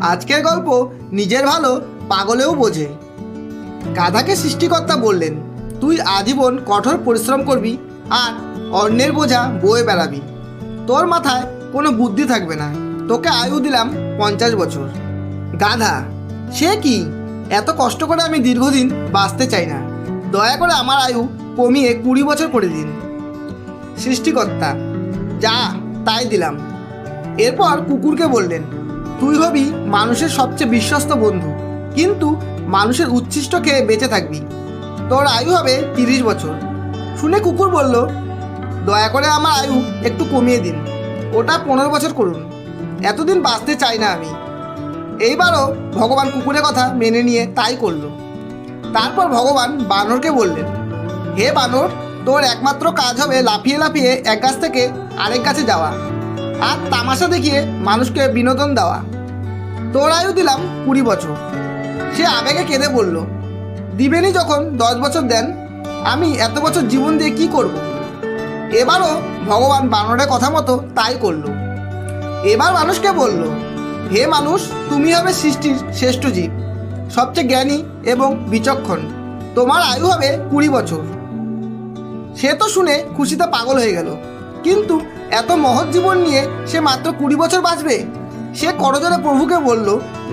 আজকের গল্প নিজের ভালো পাগলেও বোঝে। গাধাকে সৃষ্টিকর্তা বললেন, তুই আজীবন কঠোর পরিশ্রম করবি আর অন্যের বোঝা বয়ে বেড়াবি। তোর মাথায় কোনো বুদ্ধি থাকবে না। তোকে আয়ু দিলাম পঞ্চাশ বছর। গাধা, সে কি? এত কষ্ট করে আমি দীর্ঘদিন বাঁচতে চাই না। দয়া করে আমার আয়ু কমিয়ে কুড়ি বছর করে দিন। সৃষ্টিকর্তা, যা, তাই দিলাম। এরপর কুকুরকে বললেন তুই হবি মানুষের সবচেয়ে বিশ্বস্ত বন্ধু। কিন্তু মানুষের উচ্ছিষ্ট খেয়ে বেঁচে থাকবি। তোর আয়ু হবে তিরিশ বছর। শুনে কুকুর বলল, দয়া করে আমার আয়ু একটু কমিয়ে দিন। ওটা পনেরো বছর করুন। এতদিন বাঁচতে চাই না আমি। এইবারও ভগবান কুকুরের কথা মেনে নিয়ে তাই করল। তারপর ভগবান বানরকে বললেন, হে বানর, তোর একমাত্র কাজ হবে লাফিয়ে লাফিয়ে এক গাছ থেকে আরেক গাছে যাওয়া। আর তামাশা দেখিয়ে মানুষকে বিনোদন দেওয়া। তোর আয়ু দিলাম কুড়ি বছর। সে আবেগে কেঁদে বলল, দিবেনই যখন দশ বছর দেন, আমি এত বছর জীবন দিয়ে কি করব। এবারও ভগবান বানরের কথা মতো তাই করল। এবার মানুষকে বলল, হে মানুষ, তুমি হবে সৃষ্টির শ্রেষ্ঠ জীব, সবচেয়ে জ্ঞানী এবং বিচক্ষণ। তোমার আয়ু হবে কুড়ি বছর। সে তো শুনে খুশিতে পাগল হয়ে গেল। কিন্তু এত মহৎ জীবন নিয়ে সে মাত্র কুড়ি বছর বাঁচবে? সে করজোরে প্রভুকে বলল,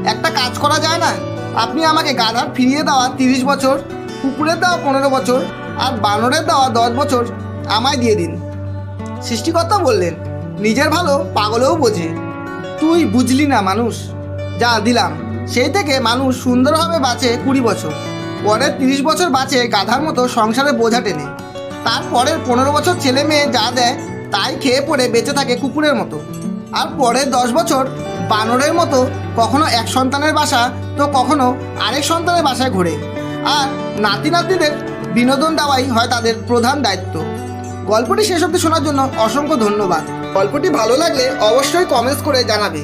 একটা কাজ করা যায় না। আপনি আমাকে গাধার ফিরিয়ে দেওয়া তিরিশ বছর, কুকুরের দেওয়া পনেরো বছর, আর বানরের দেওয়া দশ বছর আমায় দিয়ে দিন। সৃষ্টিকর্তা বললেন, নিজের ভালো পাগলেও বোঝে। তুই বুঝলি না মানুষ, যা দিলাম, সেই থেকে মানুষ সুন্দরভাবে বাঁচে কুড়ি বছর। পরের তিরিশ বছর বাঁচে গাধার মতো সংসারে বোঝা টেনে। তারপরের পনেরো বছর ছেলে মেয়ে যা দেয় তাই খেয়ে পড়ে বেঁচে থাকে কুকুরের মতো। আর পরের দশ বছর বানরের মতো কখনো এক সন্তানের বাসা তো কখনো আরেক সন্তানের বাসায় ঘোরে। আর নাতি নাতিদের বিনোদন দেওয়াই হয় তাদের প্রধান দায়িত্ব। গল্পটি শেষ অব্দি শোনার জন্য অসংখ্য ধন্যবাদ। গল্পটি ভালো লাগলে অবশ্যই কমেন্টস করে জানাবে।